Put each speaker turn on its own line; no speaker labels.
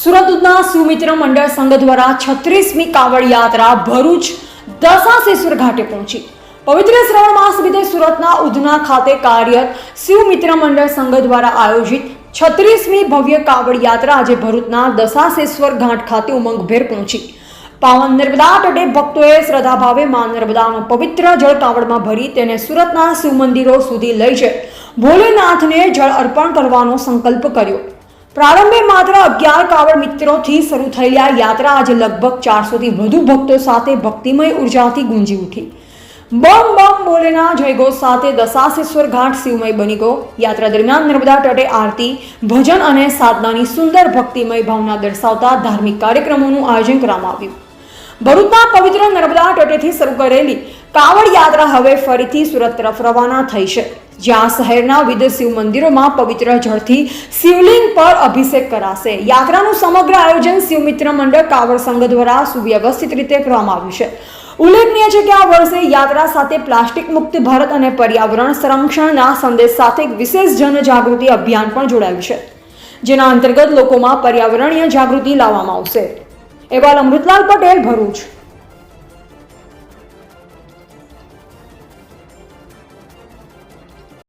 સુરત ઉધના સુમિત્ર મંડળ સંઘ દ્વારા છત્રીસમી કાવડ યાત્રા ભરૂચ દશાશેશ્વર ઘાટે પહોંચી. પવિત્ર શ્રાવણ માસ નિમિત્તે સુરતના ઉધના ખાતે કાર્યરત શિવ મિત્ર મંડળ સંઘ દ્વારા આયોજિત છત્રીસમી ભવ્ય કાવડ યાત્રા આજે ભરૂચના દશાશેશ્વર ઘાટ ખાતે ઉમંગભેર પહોંચી. પાવન નર્મદા તટે ભક્તોએ શ્રદ્ધાભાવે મા નર્મદાનો પવિત્ર જળ કાવડમાં ભરી તેને સુરતના શિવ મંદિરો સુધી લઈ જઈ. ભોલેનાથને જળ અર્પણ કરવાનો સંકલ્પ કર્યો. પ્રારંભે માત્ર અગિયાર કાવડ મિત્રોથી શરૂ થયેલી આ યાત્રા આજે લગભગ ચારસોથી વધુ ભક્તો સાથે ભક્તિમય ઉર્જાથી ગુંજી ઉઠી. બમ બમ બોલેના જયઘોષ સાથે દશાશેશ્વર ઘાટ શિવમય બની ગયો. યાત્રા દરમિયાન નર્મદા તટે આરતી, ભજન અને સાધનાની સુંદર ભક્તિમય ભાવના દર્શાવતા ધાર્મિક કાર્યક્રમોનું આયોજન કરવામાં આવ્યું. ભરૂચના પવિત્ર નર્મદા તટેથી શરૂ કરેલી કાવડ યાત્રા હવે ફરીથી સુરત તરફ રવાના થઈ છે. જ્યાં શહેરના વિવિધ શિવ મંદિરોમાં પવિત્ર જળથી શિવલિંગ પર અભિષેક કરાશે. યાત્રાનું સમગ્ર આયોજન શિવમિત્ર મંડળ કાવડ સંઘ દ્વારા સુવ્યવસ્થિત રીતે કરવામાં આવ્યું છે. ઉલ્લેખનીય છે કે આ વર્ષે યાત્રા સાથે પ્લાસ્ટિક મુક્ત ભારત અને પર્યાવરણ સંરક્ષણના સંદેશ સાથે એક વિશેષ જનજાગૃતિ અભિયાન પણ જોડાયું છે, જેના અંતર્ગત લોકોમાં પર્યાવરણીય જાગૃતિ લાવવામાં આવશે. અહેવાલ અમૃતલાલ પટેલ, ભરૂચ.